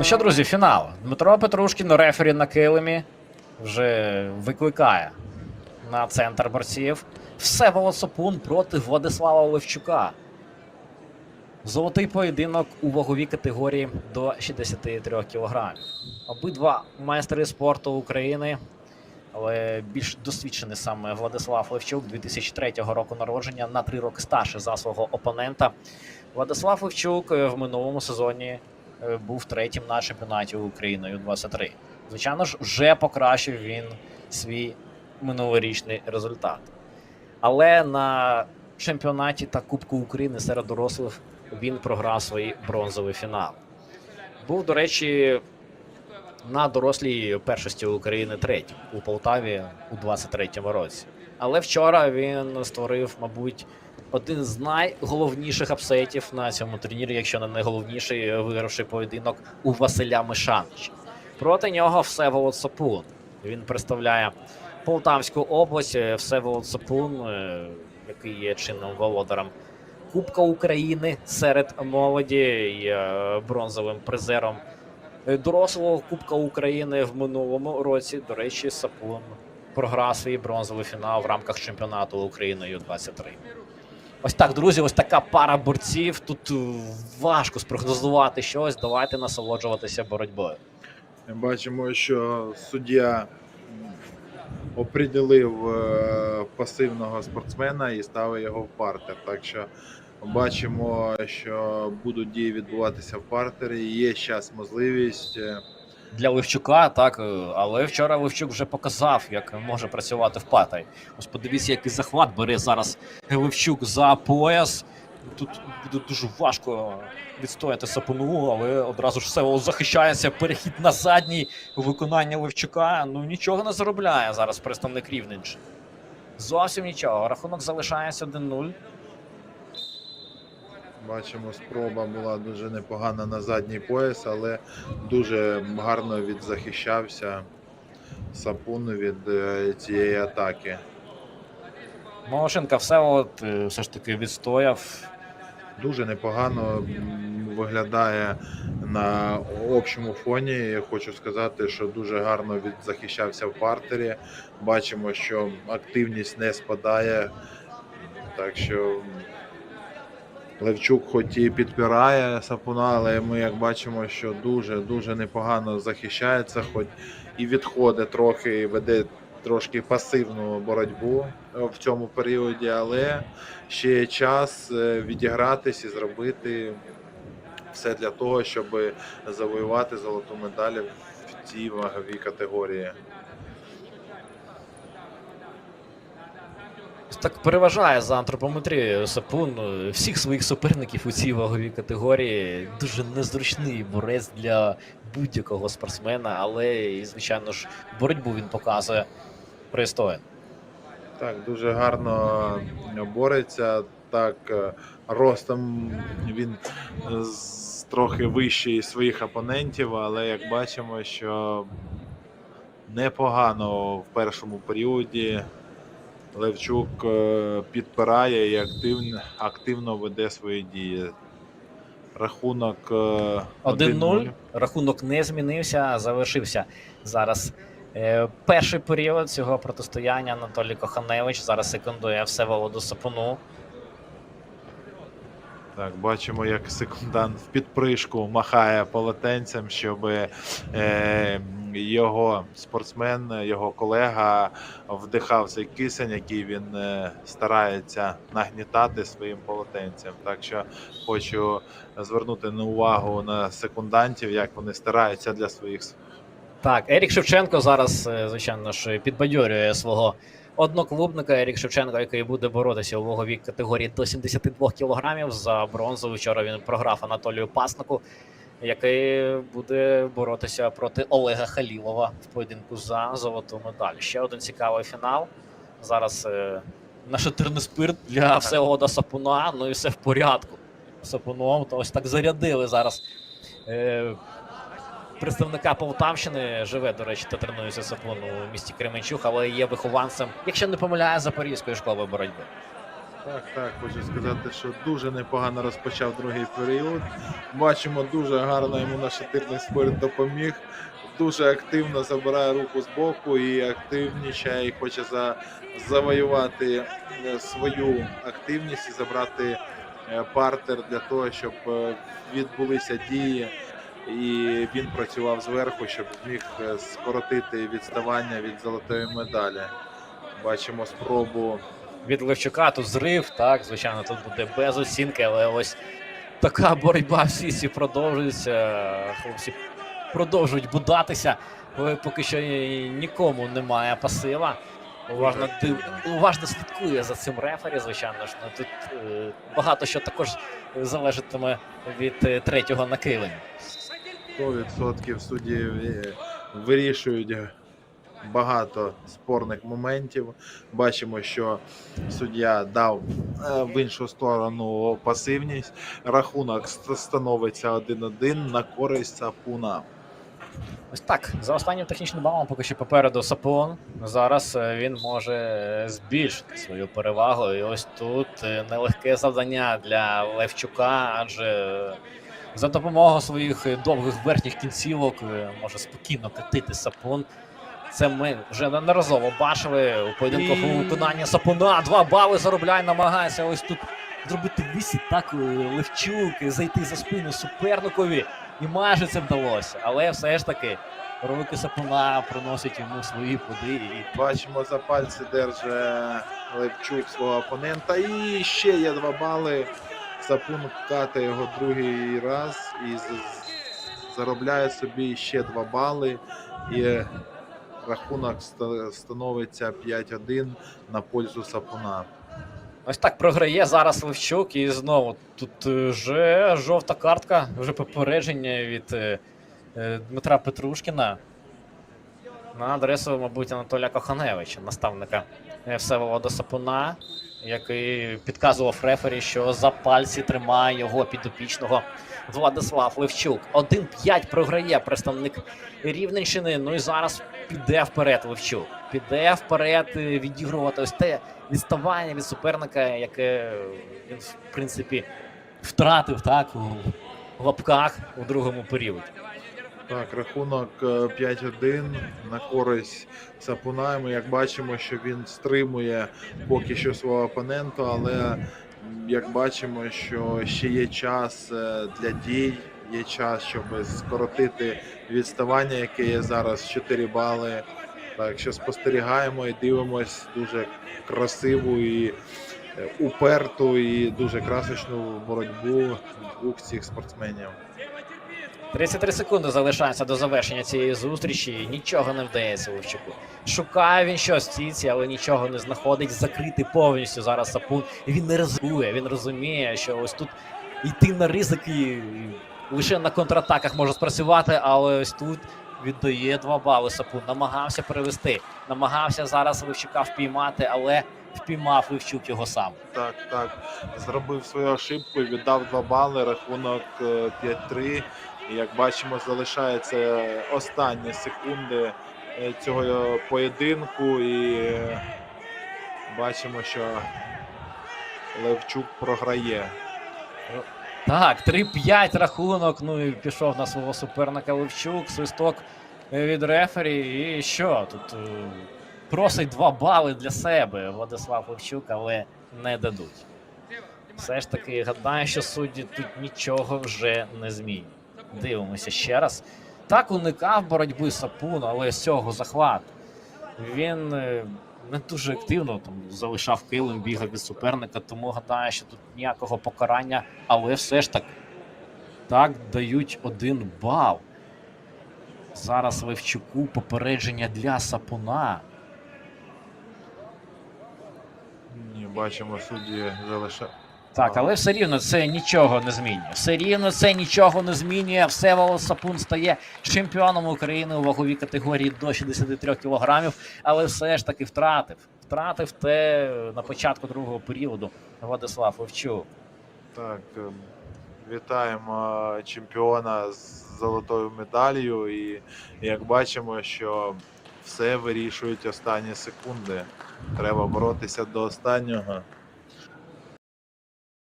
Ну що, друзі, фінал. Дмитро Петрушкін, рефері на килимі, вже викликає на центр борців. Всеволод Сопун проти Владислава Левчука. Золотий поєдинок у ваговій категорії до 63 кг. Обидва майстри спорту України, але більш досвідчений саме Владислав Левчук 2003 року народження на три роки старше за свого опонента. Владислав Левчук е, в минулому сезоні був третім на чемпіонаті України у 23. Звичайно ж, вже покращив він свій минулорічний результат. Але на чемпіонаті та Кубку України серед дорослих він програв свій бронзовий фінал. Був, до речі, на дорослій першості України третім у Полтаві у 23-му році. Але вчора він створив, мабуть, один з найголовніших апсетів на цьому турнірі, якщо не найголовніший, вигравши поєдинок у Василя Мишанича. Проти нього Всеволод Сопун. Він представляє Полтавську область. Е, Всеволод Сопун, е, який є чинним володарем Кубка України серед молоді і е, бронзовим призером е, дорослого Кубка України в минулому році. До речі, Сапун програв свій бронзовий фінал в рамках чемпіонату України Ю-23. Ось так, друзі, ось така пара борців. Тут е, важко спрогнозувати щось. Давайте насолоджуватися боротьбою. Бачимо, що суддя оприділив е, пасивного спортсмена і ставив його в партер. Так що бачимо, що будуть дії відбуватися в партері. Є зараз можливість. Для Левчука, так, е, але вчора Левчук вже показав, як може працювати в патай. Ось подивіться, який захват бере зараз Левчук за пояс. Тут буде дуже важко відстояти сапону, але одразу ж все захищається. Перехід на задній виконання Левчука. Ну нічого не заробляє зараз представник Рівненщини. Зовсім нічого. Рахунок залишається 1-0. Бачимо, спроба була дуже непогана на задній пояс, але дуже гарно відзахищався Сапун від е, цієї атаки. Молошенка все от, е, все ж таки відстояв. Дуже непогано виглядає на общому фоні. Я хочу сказати, що дуже гарно відзахищався в партері. Бачимо, що активність не спадає. Так що Левчук хоч і підпирає сапуна, але ми як бачимо, що дуже дуже непогано захищається, хоч і відходить трохи, і веде трошки пасивну боротьбу е, в цьому періоді, але ще є час е, відігратись і зробити все для того, щоб завоювати золоту медаль в цій ваговій категорії. Так переважає за антропометрією Сапун е, всіх своїх суперників у цій ваговій категорії. Дуже незручний борець для будь-якого спортсмена, але і, звичайно ж, боротьбу він показує пристойно. Так, дуже гарно бореться. Так, е, ростом він е, трохи вищий своїх опонентів, але як бачимо, що непогано в першому періоді Левчук е, підпирає і активно, активно веде свої дії. Рахунок е, 1-0. Рахунок не змінився, завершився зараз. е, Перший період цього протистояння Анатолій Коханевич зараз секундує Всеволоду Сапуну. Так, бачимо, як секундант в підпришку махає полотенцем, щоб е, його спортсмен, його колега вдихав цей кисень, який він е, старається нагнітати своїм полотенцем. Так що хочу звернути на увагу на секундантів, як вони стараються для своїх Так, Ерік Шевченко зараз, е, звичайно ж, підбадьорює свого одноклубника. Ерік Шевченко, який буде боротися у ваговій категорії до 72 кілограмів за бронзу. Вчора він програв Анатолію Паснику, який буде боротися проти Олега Халілова в поєдинку за золоту медаль. Ще один цікавий фінал. Зараз е, нашатирний спирт для Всеволода Сапуна. Ну і все в порядку. Сапуном, то ось так зарядили зараз. Е, представника Полтавщини живе, до речі, та тренується Сапун у місті Кременчуг, але є вихованцем, якщо не помиляє, Запорізької школи боротьби. Так, так, хочу сказати, що дуже непогано розпочав другий період. Бачимо, дуже гарно йому нашатирний спирт допоміг. Дуже активно забирає руку з боку і активнічає, і хоче за, завоювати е, свою активність і забрати е, партер для того, щоб е, відбулися дії. І він працював зверху, щоб зміг скоротити відставання від золотої медалі. Бачимо спробу Від Левчука тут зрив, так, звичайно, тут буде без оцінки, але ось така боротьба всі ці продовжується. Хлопці продовжують будатися. але Поки що нікому немає пасива. Уважно, див... уважно слідкує за цим рефері, звичайно ж. Ну, тут е, багато що також залежатиме від е, третього накилення. 100% судді е, вирішують багато спорних моментів. Бачимо, що суддя дав е, в іншу сторону пасивність. Рахунок становиться 1-1 на користь Сапуна. Ось так, за останнім технічним балом поки що попереду Сапон. Зараз е, він може е, збільшити свою перевагу. І ось тут нелегке завдання для Левчука, адже за допомогою своїх довгих верхніх кінцівок може спокійно катити Сапон. Це ми вже неодноразово бачили у поєдинку І- виконання Сапуна. Два бали заробляє, намагається ось тут зробити висід так е, Левчук, зайти за спину суперникові. І майже це вдалося. Але все ж таки руки Сапуна приносять йому свої плоди. І Бачимо, за пальці держить Левчук свого опонента. І ще є два бали. Сапун катає його другий раз і заробляє собі ще два бали. І рахунок становиться 5-1 на пользу Сапуна. ось так програє зараз Левчук. І знову тут е, вже жовта картка, вже попередження від е, е, Дмитра Петрушкіна на адресу, мабуть, Анатолія Коханевича, наставника Всеволода Сапуна, який підказував рефері, що за пальці тримає його підопічного Владислав Левчук. 1-5 програє представник Рівненщини. Ну і зараз піде вперед Левчук. Піде вперед е, відігрувати ось те відставання від суперника, яке він, в принципі, втратив так у лапках у другому періоді. Так, рахунок е, 5-1 на користь Сапуна. Ми як бачимо, що він стримує поки що свого опонента, але як бачимо, що ще є час е, для дій, є час, щоб скоротити відставання, яке є зараз 4 бали. Так що спостерігаємо і дивимось дуже красиву і е, уперту і дуже красочну боротьбу двох цих спортсменів. 33 секунди залишається до завершення цієї зустрічі. Нічого не вдається Левчуку. Шукає він щось в стійці, але нічого не знаходить. Закритий повністю зараз сапун. Він не ризикує. Він розуміє, що ось тут йти на ризики лише на контратаках може спрацювати, але ось тут віддає два бали сапун. Намагався перевести, намагався зараз Левчука впіймати, але впіймав Левчук його сам. Так, так. Зробив свою ошибку віддав два бали, рахунок е, 5-3. Як бачимо, залишається останні секунди е, цього поєдинку. І е, бачимо, що Левчук програє. Так, 3-5 рахунок. Ну і пішов на свого суперника Левчук. Свисток від рефері. І що? Тут е, просить 2 бали для себе Владислав Левчук, але не дадуть. Все ж таки, гадаю, що судді тут нічого вже не змінюють. Дивимося ще раз. Так уникав боротьби Сапун, але з цього захват. Він е, не дуже активно там залишав килим, бігав від суперника, тому гадаю, що тут ніякого покарання, але все ж так так дають один бал. Зараз Левчуку попередження для Сапуна. Ні, бачимо, судді залишають. Так, але все рівно це нічого не змінює. Все рівно це нічого не змінює. Всеволод Сапун стає чемпіоном України у ваговій категорії до 63 кілограмів, але все ж таки втратив. Втратив те на початку другого періоду Владислав Левчук. Так, е, вітаємо чемпіона з золотою медаллю. І як бачимо, що все вирішують останні секунди. Треба боротися до останнього.